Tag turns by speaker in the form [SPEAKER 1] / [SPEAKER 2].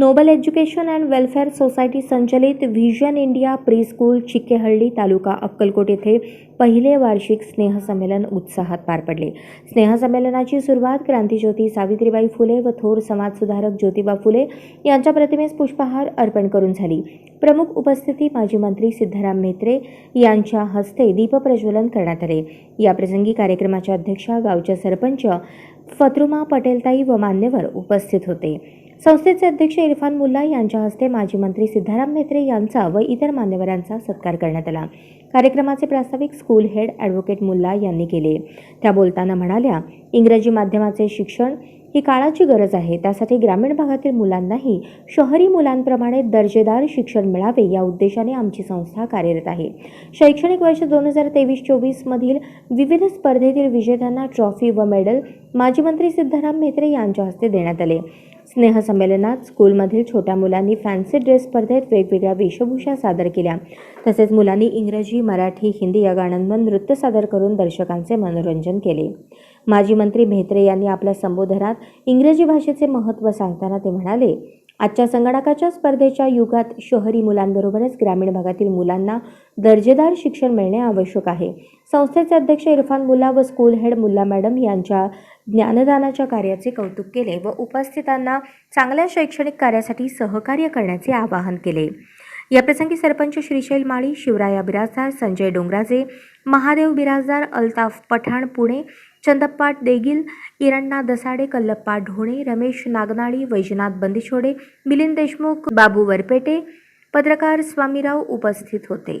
[SPEAKER 1] Noble education and welfare society संचलित vision India pre school Chikkehalli taluka Akkalkot येथे पहिले वार्षिक स्नेहसंमेलन उत्साहात पार पडले. स्नेहसंमेलनाची सुरुवात क्रांतीज्योती सावित्रीबाई फुले व थोर समाजसुधारक ज्योतिबा फुले यांच्या प्रतिमेस पुष्पहार अर्पण करून झाली. प्रमुख उपस्थिती माजी मंत्री सिद्धराम म्हेत्रे यांच्या हस्ते दीपप्रज्वलन करण्यात आले. याप्रसंगी कार्यक्रमाच्या अध्यक्षा गावच्या सरपंच फत्रुमा पटेलताई व मान्यवर उपस्थित होते. संस्थेचे अध्यक्ष इरफान मुल्ला यांच्या हस्ते माजी मंत्री सिद्धाराम म्हेत्रे यांचा व इतर मान्यवरांचा सत्कार करण्यात आला. कार्यक्रमाचे प्रास्ताविक स्कूल हेड ॲडव्होकेट मुल्ला यांनी केले. त्या बोलताना म्हणाल्या इंग्रजी माध्यमाचे शिक्षण ही काळाची गरज आहे. त्यासाठी ग्रामीण भागातील मुलांनाही शहरी मुलांप्रमाणे दर्जेदार शिक्षण मिळावे या उद्देशाने आमची संस्था कार्यरत आहे. शैक्षणिक वर्ष दोन हजार तेवीस चोवीसमधील विविध स्पर्धेतील विजेत्यांना ट्रॉफी व मेडल माजी मंत्री सिद्धाराम म्हेत्रे यांच्या हस्ते देण्यात आले. स्नेहसंमेलनात स्कूलमधील छोट्या मुलांनी फॅन्सी ड्रेस स्पर्धेत वेगवेगळ्या वेशभूषा सादर केल्या. तसेच मुलांनी इंग्रजी मराठी हिंदी या गाण्यांवर नृत्य सादर करून दर्शकांचे मनोरंजन केले. माजी मंत्री म्हेत्रे यांनी आपल्या संबोधनात इंग्रजी भाषेचे महत्त्व सांगताना ते म्हणाले आजच्या संगणकाच्या स्पर्धेच्या युगात शहरी मुलांबरोबरच ग्रामीण भागातील मुलांना दर्जेदार शिक्षण मिळणे आवश्यक आहे. संस्थेचे अध्यक्ष इरफान मुल्ला व स्कूल हेड मुल्ला मॅडम यांच्या ज्ञानदानाच्या कार्याचे कौतुक केले व उपस्थितांना चांगल्या शैक्षणिक कार्यासाठी सहकार्य करण्याचे आवाहन केले. याप्रसंगी सरपंच श्रीशैल माळी शिवराया बिराजदार संजय डोंगराजे महादेव बिराजदार अल्ताफ पठाण पुणे चंदप्पा देगिल इरण्णा दसाडे कल्लप्पा ढोणे रमेश नागनाळी वैजनाथ बंदिछोडे मिलिंद देशमुख बाबू वरपेटे पत्रकार स्वामीराव उपस्थित होते.